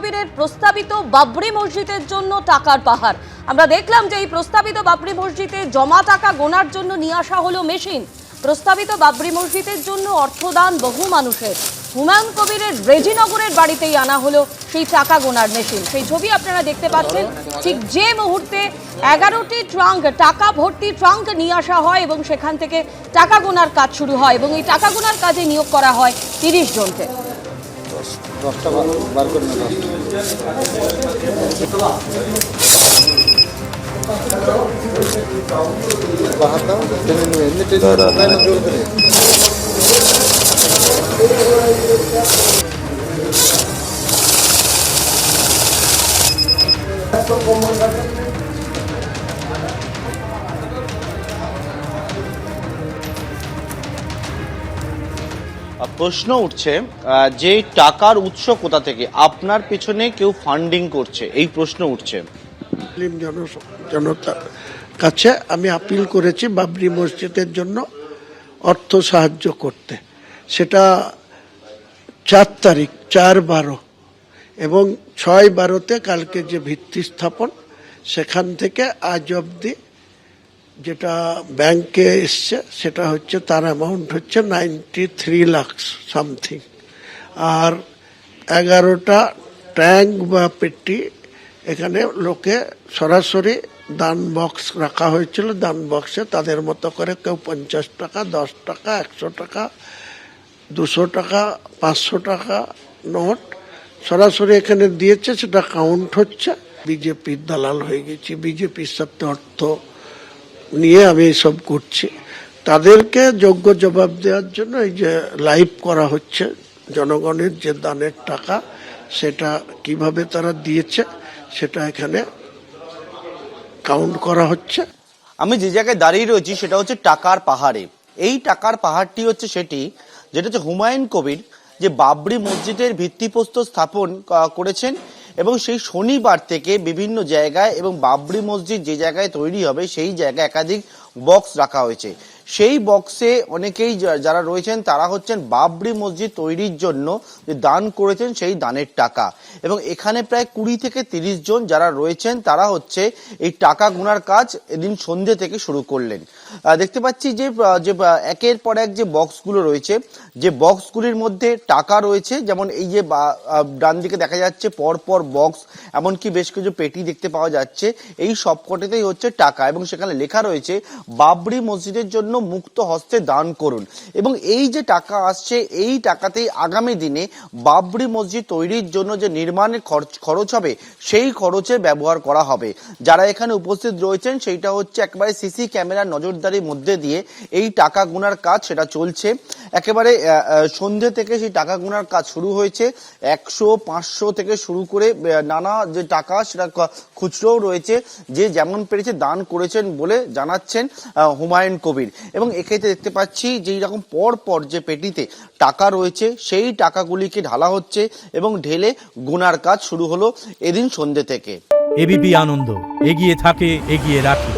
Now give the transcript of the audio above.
কবিরের প্রস্তাবিত বাবরি মসজিদের জন্য টাকার পাহাড়। আমরা দেখলাম যে এই প্রস্তাবিত বাবরি মসজিদে জমা টাকা গোনার জন্য নিয়ে আসা হলো মেশিন। প্রস্তাবিত বাবরি মসজিদের জন্য অর্থদান বহু মানুষের। হুমায়ুন কবিরের রেজিনগরের বাড়িতেই আনা হলো সেই টাকা গোনার মেশিন। সেই ছবি আপনারা দেখতে পাচ্ছেন। ঠিক যে মুহূর্তে এগারোটি ট্রাঙ্ক, টাকা ভর্তি ট্রাঙ্ক নিয়ে আসা হয় এবং সেখান থেকে টাকা গোনার কাজ শুরু হয় এবং এই টাকা গোনার কাজে নিয়োগ করা হয় তিরিশ জনকে। দশটা বার করে না দশটা প্রশ্ন উঠছে যে টাকার উৎস কোথা থেকে? আপনার পেছনে কেউ ফান্ডিং করছে, এই প্রশ্ন উঠছে। মুসলিম জন- জনতার কাছে আমি আপিল করেছি বাবরি মসজিদের জন্য অর্থ সাহায্য করতে। সেটা চার তারিখ, চার বারো এবং ছয় বারোতে কালকে যে ভিত্তি স্থাপন, সেখান থেকে আজ অবধি যেটা ব্যাংকে এসছে, সেটা হচ্ছে তার অ্যামাউন্ট হচ্ছে নাইনটি থ্রি লাখ সামথিং আর এগারোটা ট্যাঙ্ক বা পেটি এখানে লোকে সরাসরি দান বক্স রাখা হয়েছিল। দান বক্সে তাদের মতো করে কেউ পঞ্চাশ টাকা, দশ টাকা, একশো টাকা, দুশো টাকা, পাঁচশো টাকা নোট সরাসরি এখানে দিয়েছে। সেটা কাউন্ট হচ্ছে। বিজেপির দালাল হয়ে গেছি। বিজেপির সাথে অর্থ নিয়ে আমি এসব করছি। তাদেরকে যোগ্য জবাব দেওয়ার জন্য এই যে লাইভ করা হচ্ছে, জনগণের যে দানের টাকা, সেটা কীভাবে তারা দিয়েছে, সেটা এখানে কাউন্ট করা হচ্ছে। আমি যে জায়গায় দাঁড়িয়ে রয়েছি, সেটা হচ্ছে টাকার পাহাড়ে। এই টাকার পাহাড়টি হচ্ছে সেটি, যেটা হচ্ছে হুমায়ুন কবির যে বাবরি মসজিদের ভিত্তিপ্রস্তর স্থাপন করেছেন এবং সেই শনিবার থেকে বিভিন্ন জায়গায় এবং বাবরি মসজিদ যে জায়গায় তৈরি হবে, সেই জায়গায় একাধিক বক্স রাখা হয়েছে। সেই বক্সে অনেকেই যারা রয়েছেন, তারা হচ্ছেন বাবরি মসজিদ তৈরির জন্য যে দান করেছেন সেই দানের টাকা। এবং এখানে প্রায় কুড়ি থেকে তিরিশ জন যারা রয়েছেন, তারা হচ্ছে এই টাকা গুনার কাজ এদিন সন্ধ্যে থেকে শুরু করলেন। দেখতে পাচ্ছি যে যে একের পর এক যে বক্সগুলো রয়েছে, যে বক্সগুলির মধ্যে টাকা রয়েছে, যেমন এই যে ডান দিকে দেখা যাচ্ছে পর পর বক্স এমনকি বেশ কিছু পেটি দেখতে পাওয়া যাচ্ছে। এই সবকটাতেই হচ্ছে টাকা। এবং সেখানে লেখা রয়েছে, বাবরি মসজিদের জন্য মুক্ত হস্তে দান করুন। এবং এই যে টাকা আসছে, এই টাকাতেই আগামী দিনে বাবরি মসজিদ তৈরির জন্য যে নির্মাণের খরচ খরচ হবে, সেই খরচে ব্যবহার করা হবে। যারা এখানে উপস্থিত রয়েছেন, সেইটা হচ্ছে একেবারে সিসি ক্যামেরার নজরদারির মধ্যে দিয়ে এই টাকা গুনার কাজ সেটা চলছে। একেবারে সন্ধে থেকে সেই টাকা গুনার কাজ শুরু হয়েছে। একশো, পাঁচশো থেকে শুরু করে নানা যে টাকা সেটা খুচরোও রয়েছে। যে যেমন পেরেছে দান করেছেন বলে জানাচ্ছেন হুমায়ুন কবির। এবং এক্ষেত্রে দেখতে পাচ্ছি যেই রকম পর পর যে পেটিতে টাকা রয়েছে সেই টাকাগুলিকে ঢালা হচ্ছে এবং ঢেলে গোনার কাজ শুরু হলো এদিন সন্ধ্যে থেকে। এবিপি আনন্দ এগিয়ে থাকে এগিয়ে রাখি।